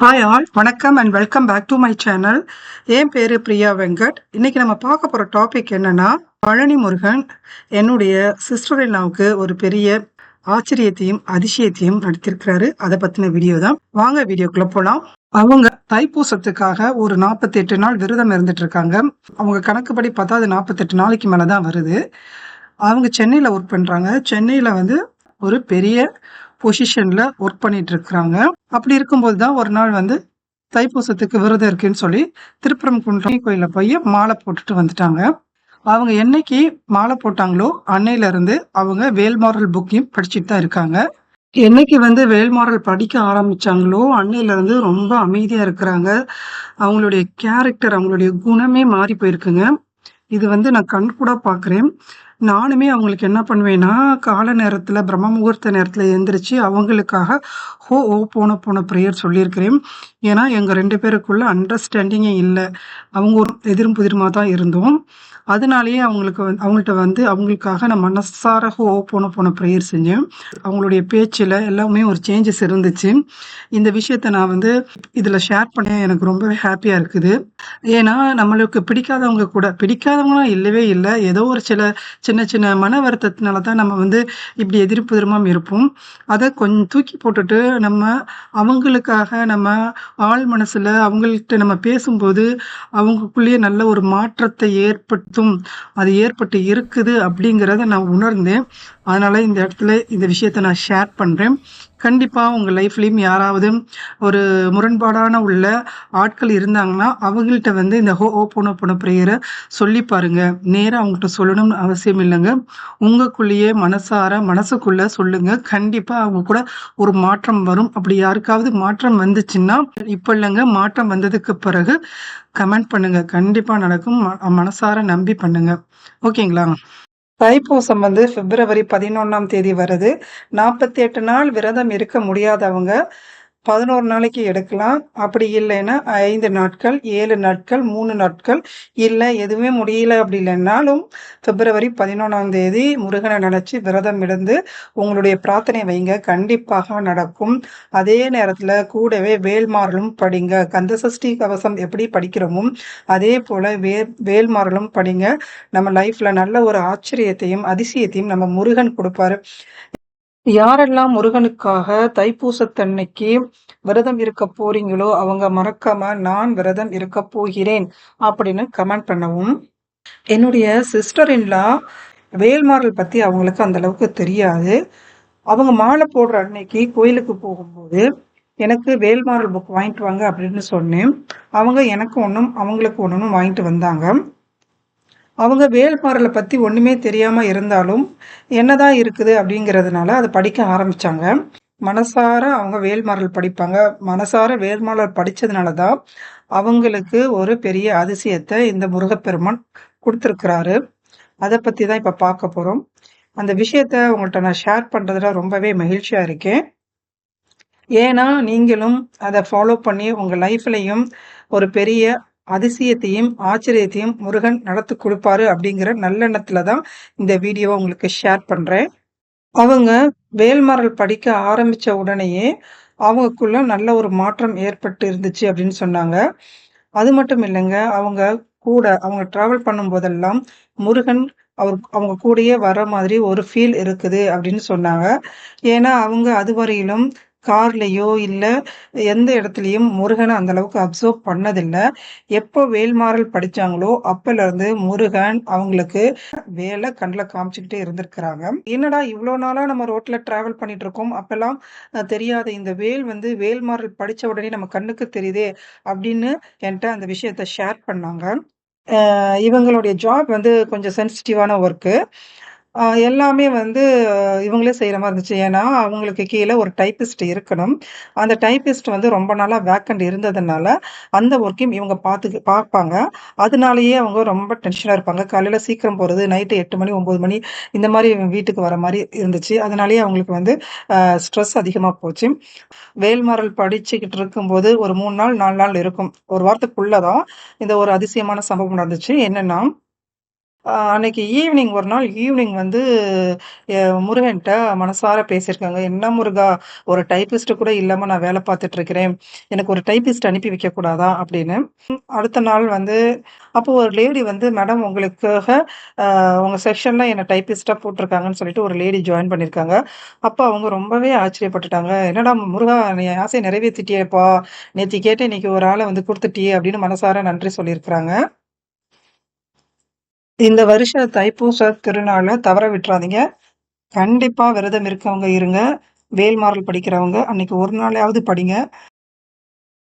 Hi all வணக்கம் and welcome back to my channel என் பேர் பிரியா வெங்கட். இன்னைக்கு நம்ம பார்க்க போகிற டாபிக் என்னன்னா பழனி முருகன் என்னுடைய சிஸ்டர் இல்லாவுக்கு ஒரு பெரிய ஆச்சரியத்தையும் அதிசயத்தையும் நடத்திருக்கிறாரு. அதை பற்றின வீடியோ தான். வாங்க வீடியோக்குள்ள போகலாம் அவங்க தைப்பூசத்துக்காக ஒரு நாற்பத்தி எட்டு நாள் விரதம் இருந்துட்டு இருக்காங்க. அவங்க கணக்குப்படி பார்த்தா அது நாற்பத்தெட்டு நாளைக்கு மேலே தான் வருது. அவங்க சென்னையில் ஒர்க் பண்ணுறாங்க சென்னையில் வந்து ஒரு பெரிய பொசிஷன்ல ஒர்க் பண்ணிட்டு இருக்கிறாங்க அப்படி இருக்கும்போது தான் ஒரு நாள் வந்து தைப்பூசத்துக்கு விரதம் இருக்குன்னு சொல்லி திருப்பரங்குன்றம் கோயில போய் மாலை போட்டுட்டு வந்துட்டாங்க. அவங்க என்னைக்கு மாலை போட்டாங்களோ அன்னையில இருந்து அவங்க வேல்மாரல் புக்கையும் படிச்சுட்டு தான் இருக்காங்க. என்னைக்கு வந்து வேல்மாரல் படிக்க ஆரம்பிச்சாங்களோ அன்னையில இருந்து ரொம்ப அமைதியா இருக்கிறாங்க. அவங்களுடைய கேரக்டர் அவங்களுடைய குணமே மாறி போயிருக்குங்க. இது வந்து நான் கண் கூட பார்க்குறேன் நானுமே அவங்களுக்கு என்ன பண்ணுவேன்னா கால நேரத்தில் பிரம்ம முகூர்த்த நேரத்தில் எந்திரிச்சு அவங்களுக்காக ஹோ ஓ போன போன ப்ரேயர் சொல்லியிருக்கிறேன். ஏன்னா எங்கள் ரெண்டு பேருக்குள்ள அண்டர்ஸ்டாண்டிங்கே இல்லை. அவங்க ஒரு எதிரும் புதிருமாக தான் இருந்தோம். அதனாலேயே அவங்களுக்கு வந்து அவங்கள்ட்ட வந்து அவங்களுக்காக நான் மனசார ஹோ போன போன ப்ரேயர் செஞ்சேன். அவங்களுடைய பேச்சில் எல்லாமே ஒரு சேஞ்சஸ் இருந்துச்சு. இந்த விஷயத்த நான் வந்து இதில் ஷேர் பண்ண எனக்கு ரொம்பவே ஹாப்பியாக இருக்குது. ஏன்னா நம்மளுக்கு பிடிக்காதவங்க கூட பிடிக்காதவங்களாம் இல்லவே இல்லை. ஏதோ ஒரு சில சின்ன சின்ன மன வருத்தத்தினால தான் நம்ம வந்து இப்படி எதிர்ப்பு திரும்பாம இருப்போம். அதை கொஞ்சம் தூக்கி போட்டுட்டு நம்ம அவங்களுக்காக நம்ம ஆள் மனசில் அவங்கள்ட்ட நம்ம பேசும்போது அவங்களுக்குள்ளேயே நல்ல ஒரு மாற்றத்தை அனைத்தும் அது ஏற்பட்டு இருக்குது அப்படிங்கிறத நான் உணர்ந்தேன். அதனால் இந்த இடத்துல இந்த விஷயத்த நான் ஷேர் பண்ணுறேன் கண்டிப்பாக உங்கள் லைஃப்லேயும் யாராவது ஒரு முரண்பாடான உள்ள ஆட்கள் இருந்தாங்கன்னா அவங்கள்ட்ட வந்து இந்த ஹோ போன போன ப்ரேயரை சொல்லி பாருங்க. நேராக அவங்கள்ட்ட சொல்லணும்னு அவசியம் இல்லைங்க. உங்களுக்குள்ளேயே மனசார மனசுக்குள்ளே சொல்லுங்கள் கண்டிப்பாக அவங்க கூட ஒரு மாற்றம் வரும். அப்படி யாருக்காவது மாற்றம் வந்துச்சுன்னா இப்போ இல்லைங்க மாற்றம் வந்ததுக்கு பிறகு கமெண்ட் பண்ணுங்க. கண்டிப்பாக நடக்கும். ம- மனசார நம்பி பண்ணுங்க. ஓகேங்களா? தைப்பூசம் வந்து பிப்ரவரி பதினொன்னாம் தேதி வருது. நாற்பத்தி எட்டு நாள் விரதம் இருக்க முடியாதவங்க பதினோரு நாளைக்கு எடுக்கலாம். அப்படி இல்லைன்னா ஐந்து நாட்கள் ஏழு நாட்கள் மூணு நாட்கள். இல்லை எதுவுமே முடியல அப்படி இல்லைன்னாலும் பிப்ரவரி பதினொன்றாம் தேதி முருகனை நினச்சி விரதம் இருந்து உங்களுடைய பிரார்த்தனை வைங்க. கண்டிப்பாக நடக்கும். அதே நேரத்தில் கூடவே வேல்மாறலும் படிங்க. கந்தசஷ்டி கவசம் எப்படி படிக்கிறோமோ அதே போல வே வேல்மாறலும் படிங்க. நம்ம லைஃப்பில் நல்ல ஒரு ஆச்சரியத்தையும் அதிசயத்தையும் நம்ம முருகன் கொடுப்பாரு. யாரெல்லாம் முருகனுக்காக தைப்பூசத்தன்னைக்கு விரதம் இருக்க போறீங்களோ அவங்க மறக்காம நான் விரதம் இருக்க போகிறேன் அப்படின்னு கமெண்ட் பண்ணவும். என்னுடைய சிஸ்டர் இன்லா வேல்மாரல் பத்தி அவங்களுக்கு அந்த அளவுக்கு தெரியாது. அவங்க மாலை போடுற அன்னைக்கு கோயிலுக்கு போகும்போது எனக்கு வேல்மாறல் புக் வாங்கிட்டு வாங்க அப்படின்னு சொன்னேன். அவங்க எனக்கு ஒன்றும் அவங்களுக்கு ஒன்றும் வாங்கிட்டு வந்தாங்க. அவங்க வேல்மாறலை பற்றி ஒன்றுமே தெரியாமல் இருந்தாலும் என்னதான் இருக்குது அப்படிங்கிறதுனால அதை படிக்க ஆரம்பித்தாங்க மனசார அவங்க வேல்மாறல் படிப்பாங்க. மனசார வேல்மாறல் படித்ததுனால தான் அவங்களுக்கு ஒரு பெரிய அதிசயத்தை இந்த முருகப்பெருமான் கொடுத்துருக்கிறாரு. அதை பற்றி தான் இப்போ பார்க்க போகிறோம் அந்த விஷயத்த உங்கள்கிட்ட நான் ஷேர் பண்ணுறதுல ரொம்பவே மகிழ்ச்சியாக இருக்கேன். ஏன்னா நீங்களும் அதை ஃபாலோ பண்ணி உங்கள் லைஃப்லையும் ஒரு பெரிய அதிசயத்தையும் ஆச்சரியத்தையும் முருகன் நடத்தி கொடுப்பாரு அப்படிங்கிற நல்லெண்ணத்துல தான் இந்த வீடியோவை உங்களுக்கு ஷேர் பண்றேன். அவங்க வேல்மரல் படிக்க ஆரம்பிச்ச உடனேயே அவங்களுக்குள்ள நல்ல ஒரு மாற்றம் ஏற்பட்டு இருந்துச்சு அப்படின்னு சொன்னாங்க. அது மட்டும் இல்லைங்க அவங்க கூட அவங்க டிராவல் பண்ணும் போதெல்லாம் முருகன் அவர் அவங்க கூடயே வர மாதிரி ஒரு ஃபீல் இருக்குது அப்படின்னு சொன்னாங்க. ஏன்னா அவங்க அதுவரையிலும் கார்லேயோ இல்லை எந்த இடத்துலையும் முருகனை அந்த அளவுக்கு அப்சர்வ் பண்ணதில்லை. எப்போ வேல்மாறல் படித்தாங்களோ அப்போலேருந்து முருகன் அவங்களுக்கு வேலை கண்ணில் காமிச்சுக்கிட்டே இருந்திருக்கிறாங்க. என்னடா இவ்வளோ நாளாக நம்ம ரோட்டில் ட்ராவல் பண்ணிட்டு இருக்கோம் அப்போல்லாம் தெரியாத இந்த வேல் வந்து வேல்மாறல் படித்த உடனே நம்ம கண்ணுக்கு தெரியுதே அப்படின்னு என்கிட்ட அந்த விஷயத்த ஷேர் பண்ணாங்க. இவங்களுடைய ஜாப் வந்து கொஞ்சம் சென்சிட்டிவான ஒர்க்கு எல்லாமே வந்து இவங்களே செய்கிற மாதிரி இருந்துச்சு. ஏன்னா அவங்களுக்கு கீழே ஒரு டைப்பிஸ்ட் இருக்கணும். அந்த டைப்பிஸ்ட் வந்து ரொம்ப நாளா வேக்கண்ட் இருந்ததுனால அந்த ஒர்க்கையும் இவங்க பார்த்து பார்ப்பாங்க அதனாலயே அவங்க ரொம்ப டென்ஷனா இருப்பாங்க. காலையில சீக்கிரம் போறது நைட்டு எட்டு மணி ஒன்பது மணி இந்த மாதிரி வீட்டுக்கு வர மாதிரி இருந்துச்சு. அதனாலேயே அவங்களுக்கு வந்து ஸ்ட்ரெஸ் அதிகமா போச்சு. வேல்மாறல் படிச்சுக்கிட்டு இருக்கும்போது ஒரு மூணு நாள் நாலு நாள் இருக்கும். ஒரு வாரத்துக்குள்ளதான் இந்த ஒரு அதிசயமான சம்பவம் நடந்துச்சு. என்னன்னா அன்னைக்கு ஈவினிங் ஒரு நாள் ஈவினிங் வந்து முருகன்கிட்ட மனசார பேசியிருக்காங்க. "என்ன முருகா! ஒரு டைப்பிஸ்ட் கூட இல்லாம நான் வேலை பார்த்துட்டு இருக்கிறேன். எனக்கு ஒரு டைப்பிஸ்ட் அனுப்பி வைக்கக்கூடாதா?" அப்படின்னு. அடுத்த நாள் வந்து அப்போ ஒரு லேடி வந்து, "மேடம் உங்களுக்காக உங்கள் உங்க செக்ஷன்ல என்ன போட்டிருக்காங்கன்னு போட்டுருக்காங்கன்னு" சொல்லிட்டு ஒரு லேடி ஜாயின் பண்ணியிருக்காங்க. அப்ப அவங்க ரொம்பவே ஆச்சரியப்பட்டுட்டாங்க. "என்னடா முருகா! நீ என் நிறைவேற்றிட்டியேப்பா நேற்று கேட்டு இன்னைக்கு ஒரு ஆளை வந்து கொடுத்துட்டியே அப்படின்னு மனசார நன்றி சொல்லியிருக்கிறாங்க. இந்த வருஷ தைப்பூச திருநாளை தவற விட்றாதீங்க. கண்டிப்பா விரதம் இருக்கவங்க இருங்க. வேல்மாரல் படிக்கிறவங்க அன்னைக்கு ஒரு நாளையாவது படிங்க.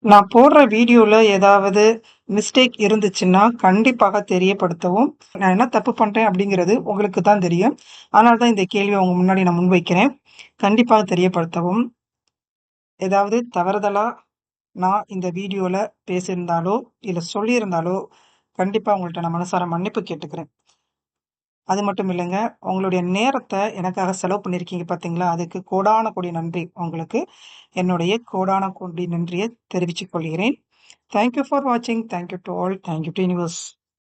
நான் போடுற வீடியோவில் ஏதாவது மிஸ்டேக் இருந்துச்சுன்னா, கண்டிப்பாக தெரியப்படுத்தவும். நான் என்ன தப்பு பண்ணுறேன் அப்படிங்கிறது உங்களுக்கு தான் தெரியும். அதனால தான் இந்த கேள்வியை உங்கள் முன்னாடி நான் முன்வைக்கிறேன். கண்டிப்பாக தெரியப்படுத்தவும். ஏதாவது தவறுதலாக நான் இந்த வீடியோவில் பேசியிருந்தாலோ, இல்லை சொல்லியிருந்தாலோ, கண்டிப்பாக உங்கள்ட்ட நான் மனசார மன்னிப்பு கேட்டுக்கிறேன். அது மட்டும் இல்லைங்க உங்களுடைய நேரத்தை எனக்காக செலவு பண்ணியிருக்கீங்க பார்த்தீங்களா? அதுக்கு கோடான கோடி நன்றி உங்களுக்கு. என்னுடைய கோடான கோடி நன்றியை தெரிவித்துக் கொள்கிறேன். தேங்க் யூ ஃபார் வாட்சிங். Thank you to all. Thank you to universe.